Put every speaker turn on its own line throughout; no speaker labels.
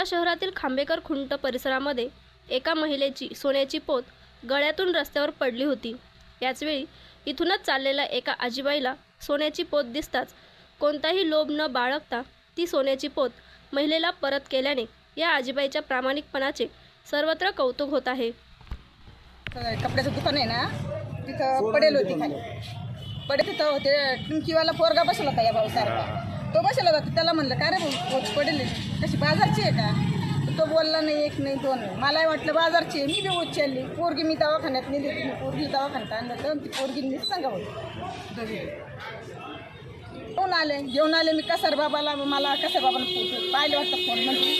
येवला शहरातील खांबेकर खुंट परिसरामध्ये एका महिलेची सोन्याची पोत गळ्यातून रस्त्यावर पडली होती. याचवेळी इथूनच चाललेल्या एका आजीबाईला सोन्याची पोत दिसताच कोणताही लोभ न बाळगता ती सोन्याची पोत महिलेला परत केल्याने या आजीबाईच्या प्रामाणिकपणाचे सर्वत्र कौतुक होत आहे.
कपड्याचं दुकान आहे ना तिथं पडेल होती खाली. पडे तिथं होते. टुंकीवाला पोरगा बसला होता या भाऊसारखा. तो बसला होता त्याला म्हणलं काय रे भाऊ पोच पडेल? कशी बाजारची आहे का? तो बोलला नाही एक नाही दोन नाही. मलाही वाटलं बाजारची आहे मी बी उचलली पोरगी मी दवाखान्यात नेली होती मी पोरगी दवाखान्यात आणलं तर ती पोरगी मी सांगावं दोघी घेऊन आले? घेऊन आले मी कसार बाबाला. मला कसार बाबाला फोन पाहिले वाटतं फोन म्हणजे.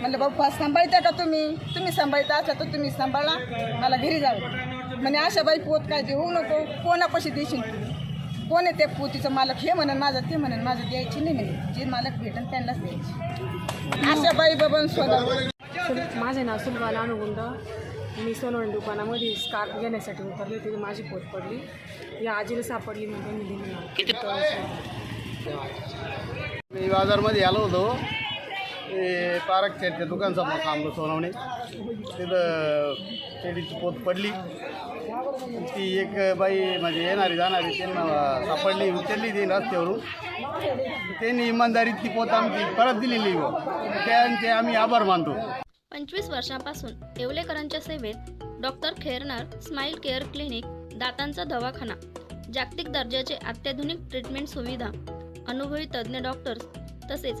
म्हणलं बाप्पा सांभाळता का तुम्ही? तुम्ही सांभाळता असला तर तुम्ही सांभाळा. मला घरी जावं. म्हणे अशा बाई पोत काय देऊ नको. कोणापाशी देशील तू? कोण आहे त्या पोतीचं मालक? हे म्हणून माझं ते म्हणून माझं द्यायची नाही म्हणे. जे मालक भेटन त्यांनाच द्यायची. अशा बाई बाबा स्वतः.
माझे नाव सुलबाला अनुगुंड. मी सोनवणी दुकानामध्ये स्कार्फ घेण्यासाठी उतरली होती. माझी पोत पडली. या आजीला सापडली म्हणजे मी दिली नाही.
मी बाजारमध्ये आलो होतो. ते पारक शेटच्या दुकानसमोर थांबलो सोनवणे. तिथं शेडीची पोत पडली. ती एक बाई म्हणजे येणारी जाणारी त्यांना सापडली उचलली ती रस्त्यावरून. त्यांनी इमानदारीत ती पोत आमची परत दिलेली व. त्यांचे आम्ही आभार मानतो.
पंचवीस वर्षांपासून येवलेकरांच्या सेवेत doctor Khairnar smile care clinic दातांचा दवाखाना जागतिक दर्जाचे अत्याधुनिक ट्रीटमेंट सुविधा अनुभवी तज्ज्ञ डॉक्टर्स तसेच